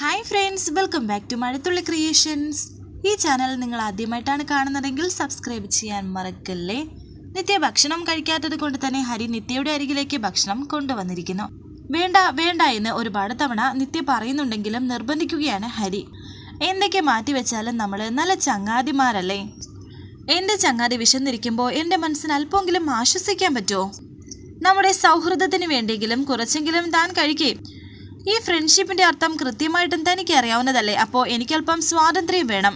Hi friends welcome back to Mazhathulli creations ഈ channel നിങ്ങൾ ആദ്യമായിട്ടാണ് കാണുന്നതെങ്കിൽ സബ്സ്ക്രൈബ് ചെയ്യാൻ മറക്കല്ലേ? നിത്യ ഭക്ഷണം കഴിക്കാത്തത് കൊണ്ട് തന്നെ ഹരി നിത്യയുടെ അരികിലേക്ക് ഭക്ഷണം കൊണ്ടുവന്നിരിക്കുന്നു. വേണ്ട വേണ്ട എന്ന് ഒരുപാട് തവണ നിത്യ പറയുന്നുണ്ടെങ്കിലും നിർബന്ധിക്കുകയാണ് ഹരി. എന്തൊക്കെ മാറ്റിവെച്ചാലും നമ്മൾ നല്ല ചങ്ങാതിമാരല്ലേ? എന്റെ ചങ്ങാതി വിശന്നിരിക്കുമ്പോൾ എന്റെ മനസ്സിന് അല്പമെങ്കിലും ആശ്വസിക്കാൻ പറ്റുമോ? നമ്മുടെ സൗഹൃദത്തിന് വേണ്ടിയെങ്കിലും കുറച്ചെങ്കിലും താൻ കഴിക്കേ. ഈ ഫ്രണ്ട്ഷിപ്പിന്റെ അർത്ഥം കൃത്യമായിട്ടും തനിക്ക് അറിയാവുന്നതല്ലേ? അപ്പോൾ എനിക്കല്പം സ്വാതന്ത്ര്യം വേണം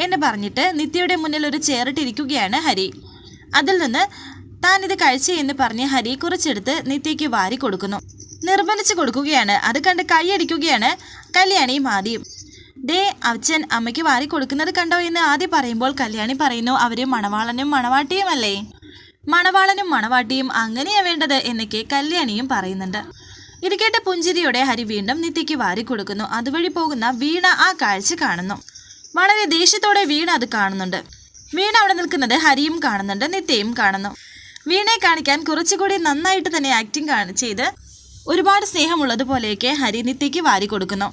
എന്ന് പറഞ്ഞിട്ട് നിത്യയുടെ മുന്നിൽ ഒരു ചേറിട്ടിരിക്കുകയാണ് ഹരി. അതിൽ നിന്ന് ഇത് കഴിച്ചേ എന്ന് പറഞ്ഞ് ഹരി കുറച്ചെടുത്ത് നിത്യയ്ക്ക് വാരി കൊടുക്കുന്നു. നിർബന്ധിച്ചു കൊടുക്കുകയാണ്. അത് കണ്ട് കൈയടിക്കുകയാണ് കല്യാണി ആദ്യം ദേ അച്ഛൻ അമ്മയ്ക്ക് വാരി കൊടുക്കുന്നത് കണ്ടോ എന്ന് ആദ്യം പറയുമ്പോൾ കല്യാണി പറയുന്നു അവർ മണവാളനും മണവാട്ടിയുമല്ലേ? മണവാളനും മണവാട്ടിയും അങ്ങനെയാ വേണ്ടത് എന്നൊക്കെ കല്യാണിയും പറയുന്നുണ്ട്. ഇരിക്കേട്ട പുഞ്ചിരിയുടെ ഹരി വീണ്ടും നിത്യയ്ക്ക് വാരി കൊടുക്കുന്നു. അതുവഴി പോകുന്ന വീണ ആ കാഴ്ച കാണുന്നു. വളരെ ദേഷ്യത്തോടെ വീണ അത് കാണുന്നുണ്ട്. വീണ അവിടെ നിൽക്കുന്നത് ഹരിയും കാണുന്നുണ്ട് നിത്യയും കാണുന്നു. വീണയെ കാണിക്കാൻ കുറച്ചുകൂടി നന്നായിട്ട് തന്നെ ആക്ടിങ് ചെയ്ത് ഒരുപാട് സ്നേഹമുള്ളതുപോലെയൊക്കെ ഹരി നിത്യയ്ക്ക് വാരി കൊടുക്കുന്നു.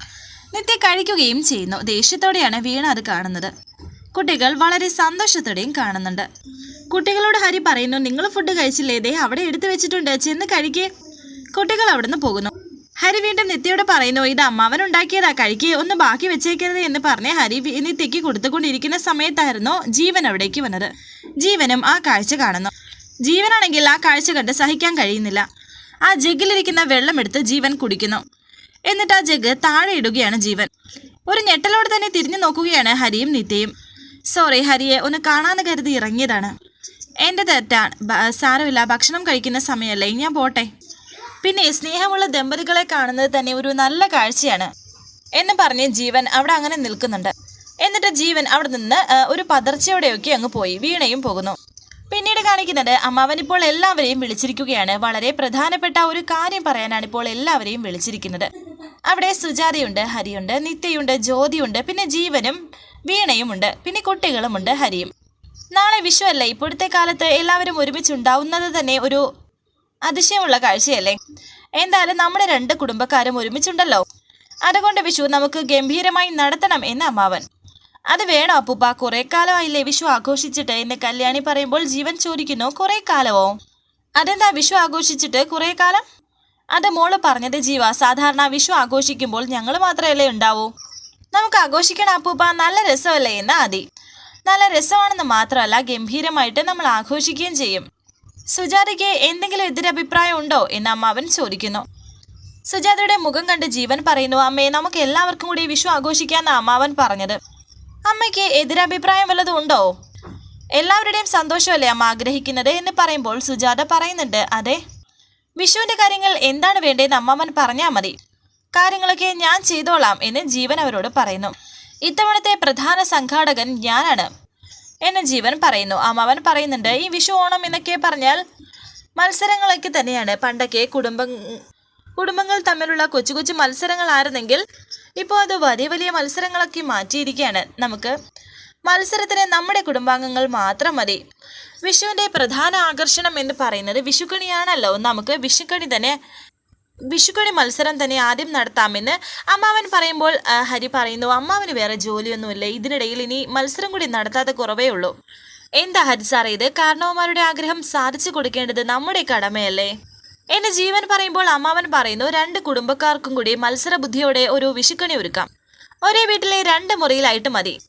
നിത്യ കഴിക്കുകയും ചെയ്യുന്നു. ദേഷ്യത്തോടെയാണ് വീണ അത് കാണുന്നത്. കുട്ടികൾ വളരെ സന്തോഷത്തോടെയും കാണുന്നുണ്ട്. കുട്ടികളോട് ഹരി പറയുന്നു നിങ്ങൾ ഫുഡ് കഴിച്ചില്ലേ? ദേ അവിടെ എടുത്തു വെച്ചിട്ടുണ്ട്. ചെന്ന് കഴിക്കേ. കുട്ടികൾ അവിടുന്ന് പോകുന്നു. ഹരി വീണ്ടും നിത്യയോട് പറയുന്നു ഇത് അമ്മാവൻ ഉണ്ടാക്കിയതാ കഴിക്ക് ഒന്ന് ബാക്കി വെച്ചേക്കരുത് എന്ന് പറഞ്ഞ് ഹരി നിത്യക്ക് കൊടുത്തുകൊണ്ടിരിക്കുന്ന സമയത്തായിരുന്നു ജീവൻ അവിടേക്ക് വന്നത്. ജീവനും ആ കാഴ്ച കാണുന്നു. ജീവനാണെങ്കിൽ ആ കാഴ്ച കണ്ട് സഹിക്കാൻ കഴിയുന്നില്ല. ആ ജഗ്ഗിലിരിക്കുന്ന വെള്ളമെടുത്ത് ജീവൻ കുടിക്കുന്നു. എന്നിട്ട് ആ ജഗ് താഴെ ഇടുകയാണ് ജീവൻ. ഒരു ഞെട്ടലോട് തന്നെ തിരിഞ്ഞു നോക്കുകയാണ് ഹരിയും നിത്യയും. സോറി ഹരിയെ ഒന്ന് കാണാന്ന് കരുതി ഇറങ്ങിയതാണ്. എന്റെ തെറ്റാണ് സാരമില്ല ഭക്ഷണം കഴിക്കുന്ന സമയമല്ലേ ഞാൻ പോട്ടെ. പിന്നെ സ്നേഹമുള്ള ദമ്പതികളെ കാണുന്നത് തന്നെ ഒരു നല്ല കാഴ്ചയാണ്. എന്ന് പറഞ്ഞ് ജീവൻ അവിടെ അങ്ങനെ നിൽക്കുന്നുണ്ട്. എന്നിട്ട് ജീവൻ അവിടെ നിന്ന് ഒരു പതർച്ചയോടെയൊക്കെ അങ്ങ് പോയി. വീണയും പോകുന്നു. പിന്നീട് കാണിക്കുന്നത് അമ്മാവൻ ഇപ്പോൾ എല്ലാവരെയും വിളിച്ചിരിക്കുകയാണ്. വളരെ പ്രധാനപ്പെട്ട ഒരു കാര്യം പറയാനാണ് ഇപ്പോൾ എല്ലാവരെയും വിളിച്ചിരിക്കുന്നത്. അവിടെ സുജാതയുണ്ട് ഹരിയുണ്ട് നിത്യയുണ്ട് ജ്യോതിയുണ്ട് പിന്നെ ജീവനും വീണയുമുണ്ട് പിന്നെ കുട്ടികളുമുണ്ട് ഹരിയും. നാളെ വിഷുവല്ല. ഇപ്പോഴത്തെ കാലത്ത് എല്ലാവരും ഒരുമിച്ചുണ്ടാവുന്നത് തന്നെ ഒരു അതിശയമുള്ള കാഴ്ചയല്ലേ? എന്തായാലും നമ്മുടെ രണ്ട് കുടുംബക്കാരും ഒരുമിച്ചുണ്ടല്ലോ. അതുകൊണ്ട് വിഷു നമുക്ക് ഗംഭീരമായി നടത്തണം എന്ന് അമ്മാവൻ. അത് വേണോ അപ്പൂപ്പ? കുറെ കാലമായില്ലേ വിഷു ആഘോഷിച്ചിട്ട് എന്ന് കല്യാണി പറയുമ്പോൾ ജീവൻ ചോദിക്കുന്നു കുറെ കാലമോ? അതെന്താ വിഷു ആഘോഷിച്ചിട്ട് കുറെ കാലം? അത് മോൾ പറഞ്ഞത് ജീവ സാധാരണ വിഷു ആഘോഷിക്കുമ്പോൾ ഞങ്ങൾ മാത്രമല്ലേ ഉണ്ടാവൂ? നമുക്ക് ആഘോഷിക്കണം അപ്പൂപ്പ നല്ല രസമല്ലേ എന്ന് ആദി. നല്ല രസമാണെന്ന് മാത്രമല്ല ഗംഭീരമായിട്ട് നമ്മൾ ആഘോഷിക്കുകയും ചെയ്യും. സുജാതയ്ക്ക് എന്തെങ്കിലും എതിരഭിപ്രായം ഉണ്ടോ എന്ന് അമ്മാവൻ ചോദിക്കുന്നു. സുജാതയുടെ മുഖം കണ്ട് ജീവൻ പറയുന്നു അമ്മേ നമുക്ക് എല്ലാവർക്കും കൂടി വിഷു ആഘോഷിക്കാന്ന് അമ്മാവൻ പറഞ്ഞത്. അമ്മയ്ക്ക് എതിരഭിപ്രായം വല്ലതും ഉണ്ടോ? എല്ലാവരുടെയും സന്തോഷമല്ലേ അമ്മ ആഗ്രഹിക്കുന്നത്? എന്ന് പറയുമ്പോൾ സുജാത പറയുന്നുണ്ട് അതെ. വിഷുവിന്റെ കാര്യങ്ങൾ എന്താണ് വേണ്ടതെന്ന് അമ്മാവൻ പറഞ്ഞാൽ മതി. കാര്യങ്ങളൊക്കെ ഞാൻ ചെയ്തോളാം എന്ന് ജീവൻ അവരോട് പറയുന്നു. ഇത്തവണത്തെ പ്രധാന സംഘാടകൻ ഞാനാണ്. എന്ന് ജീവൻ പറയുന്നു. അമ്മാവൻ പറയുന്നുണ്ട് ഈ വിഷു ഓണം എന്നൊക്കെ പറഞ്ഞാൽ മത്സരങ്ങളൊക്കെ തന്നെയാണ്. പണ്ടൊക്കെ കുടുംബ കുടുംബങ്ങൾ തമ്മിലുള്ള കൊച്ചു കൊച്ചു മത്സരങ്ങളായിരുന്നെങ്കിൽ ഇപ്പോൾ അത് വലിയ വലിയ മത്സരങ്ങളൊക്കെ മാറ്റിയിരിക്കുകയാണ്. നമുക്ക് മത്സരത്തിന് നമ്മുടെ കുടുംബാംഗങ്ങൾ മാത്രം മതി. വിഷുവിന്റെ പ്രധാന ആകർഷണം എന്ന് പറയുന്നത് വിഷുക്കണിയാണല്ലോ. നമുക്ക് വിഷുക്കണി തന്നെ വിഷുക്കണി മത്സരം തന്നെ ആദ്യം നടത്താമെന്ന് അമ്മാവൻ പറയുമ്പോൾ ഹരി പറയുന്നു അമ്മാവന് വേറെ ജോലിയൊന്നുമില്ല. ഇതിനിടയിൽ ഇനി മത്സരം കൂടി നടത്താതെ കുറവേ ഉള്ളൂ. എന്താ ഹരി സാറേ ഇത്? കാരണവന്മാരുടെ ആഗ്രഹം സാധിച്ചു കൊടുക്കേണ്ടത് നമ്മുടെ കടമയല്ലേ? എന്റെ ജീവൻ പറയുമ്പോൾ അമ്മാവൻ പറയുന്നു രണ്ട് കുടുംബക്കാർക്കും കൂടി മത്സര ബുദ്ധിയോടെ ഒരു വിഷുക്കണി ഒരുക്കാം. ഒരേ വീട്ടിലെ രണ്ട് മുറിയിലായിട്ട് മതി.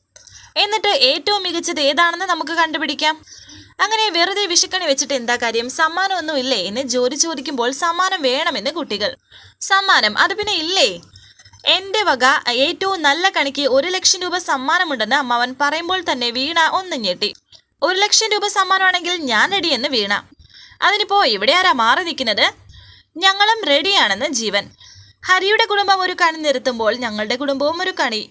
എന്നിട്ട് ഏറ്റവും മികച്ചത് ഏതാണെന്ന് നമുക്ക് കണ്ടുപിടിക്കാം. അങ്ങനെ വെറുതെ വിഷുക്കണി വെച്ചിട്ട് എന്താ കാര്യം? സമ്മാനമൊന്നും ഇല്ലേ എന്ന് ജോലി ചോദിക്കുമ്പോൾ സമ്മാനം വേണമെന്ന് കുട്ടികൾ. സമ്മാനം അത് പിന്നെ ഇല്ലേ? എന്റെ വക ഏറ്റവും നല്ല കണിക്ക് ഒരു ലക്ഷം രൂപ സമ്മാനമുണ്ടെന്ന് അമ്മാവൻ പറയുമ്പോൾ തന്നെ വീണ ഒന്ന് ഞെട്ടി. ഒരു ലക്ഷം രൂപ സമ്മാനമാണെങ്കിൽ ഞാൻ റെഡി റെഡിയെന്ന് വീണ. അതിനിപ്പോ ഇവിടെ ആരാ മാറി നിൽക്കുന്നത്? ഞങ്ങളും റെഡിയാണെന്ന് ജീവൻ. ഹരിയുടെ കുടുംബം ഒരു കണി നിർത്തുമ്പോൾ ഞങ്ങളുടെ കുടുംബവും ഒരു കണി.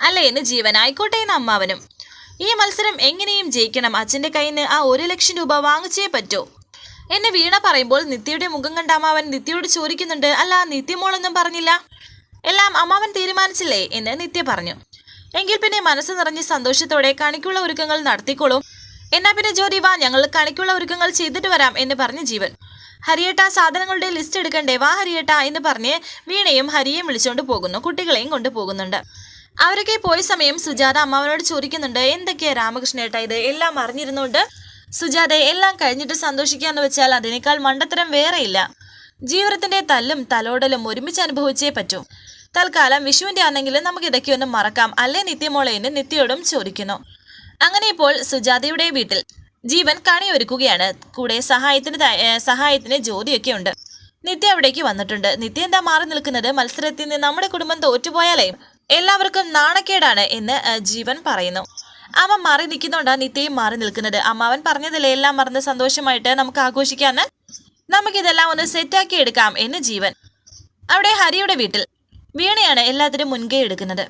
അല്ലേ എന്ന് ജീവൻ. ആയിക്കോട്ടെ എന്ന് അമ്മാവനും. ഈ മത്സരം എങ്ങനെയും ജയിക്കണം. അച്ഛന്റെ കയ്യിൽ നിന്ന് ആ ഒരു ലക്ഷം രൂപ വാങ്ങിച്ചേ പറ്റൂ. എന്നെ വീണ പറയുമ്പോൾ നിത്യയുടെ മുഖം കണ്ട അമ്മാവൻ നിത്യയോട് ചോദിക്കുന്നുണ്ട് അല്ല നിത്യമോളൊന്നും പറഞ്ഞില്ല? എല്ലാം അമ്മാവൻ തീരുമാനിച്ചില്ലേ? എന്ന് നിത്യ പറഞ്ഞു. എങ്കിൽ പിന്നെ മനസ്സ് നിറഞ്ഞ് സന്തോഷത്തോടെ കണിക്കുള്ള ഒരുക്കങ്ങൾ നടത്തിക്കോളൂ. എന്നാ പിന്നെ ജോലി വാ ഞങ്ങൾ കണിക്കുള്ള ഒരുക്കങ്ങൾ ചെയ്തിട്ട് വരാം എന്ന് പറഞ്ഞു ജീവൻ. ഹരിയേട്ട സാധനങ്ങളുടെ ലിസ്റ്റ് എടുക്കണ്ടേ? വാ ഹരിയേട്ട എന്ന് പറഞ്ഞ് വീണയും ഹരിയെയും വിളിച്ചുകൊണ്ട് പോകുന്നു. കുട്ടികളെയും കൊണ്ട് പോകുന്നുണ്ട്. അവരൊക്കെ പോയ സമയം സുജാത അമ്മാവനോട് ചോദിക്കുന്നുണ്ട് എന്തൊക്കെയാ രാമകൃഷ്ണേട്ട ഇത്? എല്ലാം അറിഞ്ഞിരുന്നുകൊണ്ട് സുജാത എല്ലാം കഴിഞ്ഞിട്ട് സന്തോഷിക്കാന്ന് വെച്ചാൽ അതിനേക്കാൾ മണ്ടത്തരം വേറെയില്ല. ജീവിതത്തിന്റെ തല്ലും തലോടലും ഒരുമിച്ച് അനുഭവിച്ചേ പറ്റൂ. തൽക്കാലം വിഷുവിന്റെ ആണെങ്കിൽ നമുക്ക് ഇതൊക്കെ ഒന്ന് മറക്കാം. അല്ലേ നിത്യമോളെ? എന്ന് നിത്യയോടും ചോദിക്കുന്നു. അങ്ങനെ ഇപ്പോൾ സുജാതയുടെ വീട്ടിൽ ജീവൻ കണിയൊരുക്കുകയാണ്. കൂടെ സഹായത്തിന് സഹായത്തിന് ജ്യോതിയൊക്കെ ഉണ്ട്. നിത്യ അവിടേക്ക് വന്നിട്ടുണ്ട്. നിത്യ എന്താ മാറി നിൽക്കുന്നത്? മത്സരത്തിൽ നിന്ന് നമ്മുടെ കുടുംബം തോറ്റുപോയാലേ? എല്ലാവർക്കും നാണക്കേടാണ് എന്ന് ജീവൻ പറയുന്നു. അമ്മ മാറി നിൽക്കുന്നുണ്ടാ നിത്യയും മാറി നിൽക്കുന്നത്. അമ്മാവൻ പറഞ്ഞതല്ലേ എല്ലാം മറന്ന് സന്തോഷമായിട്ട് നമുക്ക് ആഘോഷിക്കാന്ന് നമുക്കിതെല്ലാം ഒന്ന് സെറ്റാക്കി എടുക്കാം എന്ന് ജീവൻ. അവിടെ ഹരിയുടെ വീട്ടിൽ വീണയാണ് എല്ലാത്തിനും മുൻകൈ എടുക്കുന്നത്.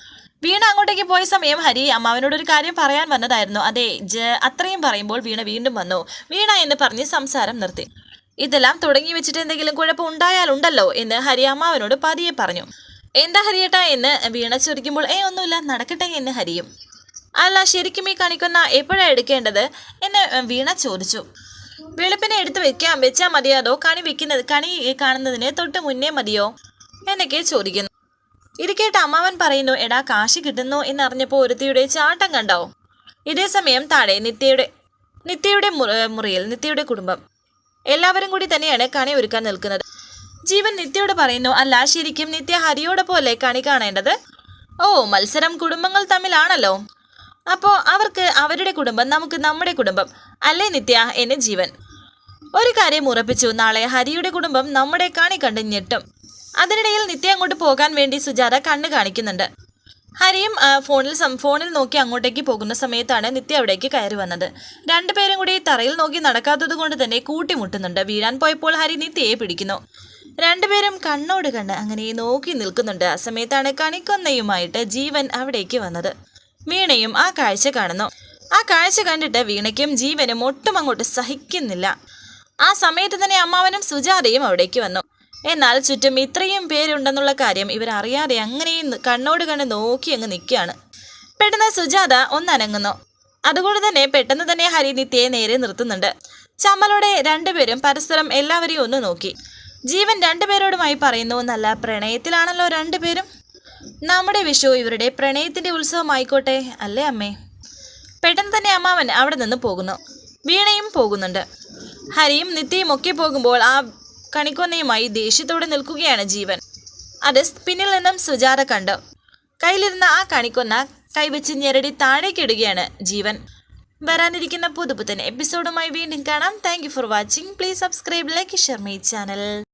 വീണ അങ്ങോട്ടേക്ക് പോയ സമയം ഹരി അമ്മാവനോട് ഒരു കാര്യം പറയാൻ വന്നതായിരുന്നു. അതെ ജ അത്രയും പറയുമ്പോൾ വീണ വീണ്ടും വന്നു. വീണ എന്ന് പറഞ്ഞ് സംസാരം നിർത്തി. ഇതെല്ലാം തുടങ്ങി വെച്ചിട്ട് എന്തെങ്കിലും കുഴപ്പം ഉണ്ടായാലുണ്ടല്ലോ എന്ന് ഹരി അമ്മാവനോട് പതിയെ പറഞ്ഞു. എന്താ ഹരിയേട്ടാ എന്ന് വീണ ചൊരിക്കുമ്പോൾ ഏ ഒന്നുമില്ല നടക്കട്ടെ എന്ന് ഹരിയും. അല്ല ശരിക്കും ഈ കണിക്കൊന്ന എപ്പോഴാണ് എടുക്കേണ്ടത്? എന്ന് വീണ ചോദിച്ചു. വെളുപ്പിനെ എടുത്ത് വെക്കാം വെച്ചാൽ മതിയോ? അതോ കണി വെക്കുന്നത് കണി കാണുന്നതിന് തൊട്ട് മുന്നേ മതിയോ? എന്നൊക്കെ ചോദിക്കുന്നു. ഇത് കേട്ട് അമ്മാവൻ പറയുന്നു എടാ കാശ് കിട്ടുന്നു എന്നറിഞ്ഞപ്പോൾ ഒരുത്തിയുടെ ചാട്ടം കണ്ടോ? ഇതേ സമയം താഴെ നിത്യയുടെ നിത്യയുടെ മുറിയിൽ നിത്യയുടെ കുടുംബം. എല്ലാവരും കൂടി തന്നെയാണ് കണി ഒരുക്കാൻ നിൽക്കുന്നത്. ജീവൻ നിത്യയോട് പറയുന്നു. അല്ല ശരിക്കും നിത്യ ഹരിയോടെ പോലെ കണി കാണേണ്ടത്? ഓ മത്സരം കുടുംബങ്ങൾ തമ്മിലാണല്ലോ. അപ്പോ അവർക്ക് അവരുടെ കുടുംബം നമുക്ക് നമ്മുടെ കുടുംബം. അല്ലേ നിത്യ എന്നെ ജീവൻ? ഒരു കാര്യം ഉറപ്പിച്ചു നാളെ ഹരിയുടെ കുടുംബം നമ്മുടെ കാണി കണ്ട് ഞെട്ടും. അതിനിടയിൽ നിത്യ അങ്ങോട്ട് പോകാൻ വേണ്ടി സുജാത കണ്ണ് കാണിക്കുന്നുണ്ട്. ഹരിയും ഫോണിൽ ഫോണിൽ നോക്കി അങ്ങോട്ടേക്ക് പോകുന്ന സമയത്താണ് നിത്യ അവിടേക്ക് കയറി വന്നത്. രണ്ടുപേരും കൂടി തറയിൽ നോക്കി നടക്കാത്തത് കൊണ്ട് തന്നെ കൂട്ടിമുട്ടുന്നുണ്ട്. വീഴാൻ പോയപ്പോൾ ഹരി നിത്യയെ പിടിക്കുന്നു. രണ്ടുപേരും കണ്ണോട് കണ്ണ് അങ്ങനെ നോക്കി നിൽക്കുന്നുണ്ട്. ആ സമയത്താണ് കണിക്കൊന്നയുമായിട്ട് ജീവൻ അവിടേക്ക് വന്നത്. വീണയും ആ കാഴ്ച കാണുന്നു. ആ കാഴ്ച കണ്ടിട്ട് വീണയ്ക്കും ജീവനും ഒട്ടും അങ്ങോട്ട് സഹിക്കുന്നില്ല. ആ സമയത്ത് തന്നെ അമ്മാവനും സുജാതയും അവിടേക്ക് വന്നു. എന്നാൽ ചുറ്റും ഇത്രയും പേരുണ്ടെന്നുള്ള കാര്യം ഇവരറിയാതെ അങ്ങനെ ന- കണ്ണോട് കണ്ണ് നോക്കി അങ്ങ് നിൽക്കുകയാണ്. പെട്ടെന്ന് സുജാത ഒന്നനങ്ങുന്നു. അതുകൊണ്ട് തന്നെ പെട്ടെന്ന് തന്നെ ഹരി നിത്യയെ നേരെ നിർത്തുന്നുണ്ട്. ചമ്മലോടെ രണ്ടുപേരും പരസ്പരം എല്ലാവരെയും ഒന്ന് നോക്കി. ജീവൻ രണ്ടുപേരോടുമായി പറയുന്നു നല്ല പ്രണയത്തിലാണല്ലോ രണ്ടുപേരും. നമ്മുടെ വിഷു ഇവരുടെ പ്രണയത്തിന്റെ ഉത്സവമായിക്കോട്ടെ അല്ലേ അമ്മേ? പെട്ടെന്ന് തന്നെ അമ്മാവൻ അവിടെ നിന്ന് പോകുന്നു. വീണയും പോകുന്നുണ്ട്. ഹരിയും നിത്യയും ഒക്കെ പോകുമ്പോൾ ആ കണിക്കൊന്നയുമായി ദേഷ്യത്തോടെ നിൽക്കുകയാണ് ജീവൻ. അത് പിന്നിൽ നിന്നും സുജാത കണ്ടു. കയ്യിലിരുന്ന ആ കണിക്കൊന്ന കൈവച്ച് ഞെരടി താഴേക്കിടുകയാണ് ജീവൻ. വരാനിരിക്കുന്ന പുതുപുത്തൻ എപ്പിസോഡുമായി വീണ്ടും കാണാം. Thank for watching please subscribe like share my channel